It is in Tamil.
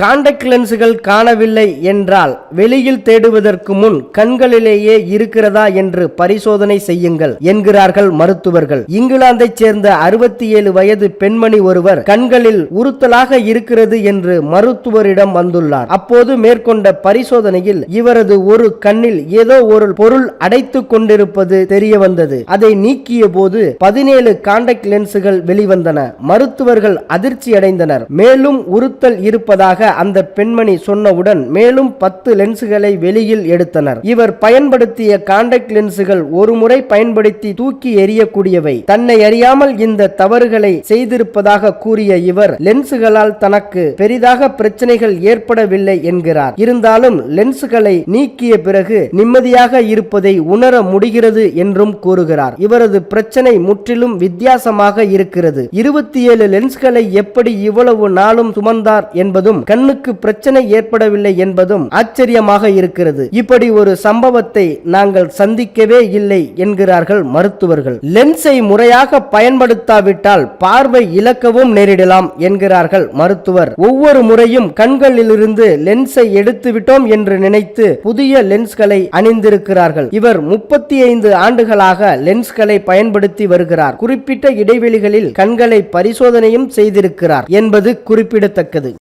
காண்டாக்ட் லென்ஸுகள் காணவில்லை என்றால் வெளியில் தேடுவதற்கு முன் கண்களிலேயே இருக்கிறதா என்று பரிசோதனை செய்யுங்கள் என்கிறார்கள் மருத்துவர்கள். இங்கிலாந்தைச் சேர்ந்த அறுபத்தி ஏழு வயது பெண்மணி ஒருவர் கண்களில் உறுத்தலாக இருக்கிறது என்று மருத்துவரிடம் வந்துள்ளார். அப்போது மேற்கொண்ட பரிசோதனையில் இவரது ஒரு கண்ணில் ஏதோ ஒரு பொருள் அடைத்து கொண்டிருப்பது தெரிய வந்தது அதை நீக்கிய போது பதினேழு காண்டாக்ட் லென்ஸுகள் வெளிவந்தன. மருத்துவர்கள் அதிர்ச்சி அடைந்தனர் மேலும் உறுத்தல் இருப்பதாக அந்த பெண்மணி சொன்னவுடன் மேலும் பத்து லென்ஸுகளை வெளியில் எடுத்தனர். இவர் பயன்படுத்திய காண்டக்ட் லென்ஸுகள் ஒரு முறை பயன்படுத்தி தூக்கி எறியக்கூடியவை. தன்னை அறியாமல் இந்த தவறுகளை செய்திருப்பதாக கூறிய இவர் லென்ஸுகளால் தனக்கு பெரிதாக பிரச்சனைகள் ஏற்படவில்லை என்கிறார். இருந்தாலும் லென்ஸுகளை நீக்கிய பிறகு நிம்மதியாக இருப்பதை உணர முடிகிறது என்றும் கூறுகிறார். இவரது பிரச்சனை முற்றிலும் வித்தியாசமாக இருக்கிறது. இருபத்தி ஏழு லென்ஸ்களை எப்படி இவ்வளவு நாளும் சுமந்தார் என்பதும் கண்ணுக்கு பிரச்சனை ஏற்படவில்லை என்பதும் ஆச்சரியமாக இருக்கிறது. இப்படி ஒரு சம்பவத்தை நாங்கள் சந்திக்கவே இல்லை என்கிறார்கள் மருத்துவர்கள். லென்ஸை முறையாக பயன்படுத்தாவிட்டால் பார்வை இழக்கவும் நேரிடலாம் என்கிறார்கள் மருத்துவர். ஒவ்வொரு முறையும் கண்களிலிருந்து லென்ஸை எடுத்துவிட்டோம் என்று நினைத்து புதிய லென்ஸ்களை அணிந்திருக்கிறார்கள். இவர் முப்பத்தி ஐந்து ஆண்டுகளாக லென்ஸ்களை பயன்படுத்தி வருகிறார். குறிப்பிட்ட இடைவெளிகளில் கண்களை பரிசோதனையும் செய்திருக்கிறார் என்பது குறிப்பிடத்தக்கது.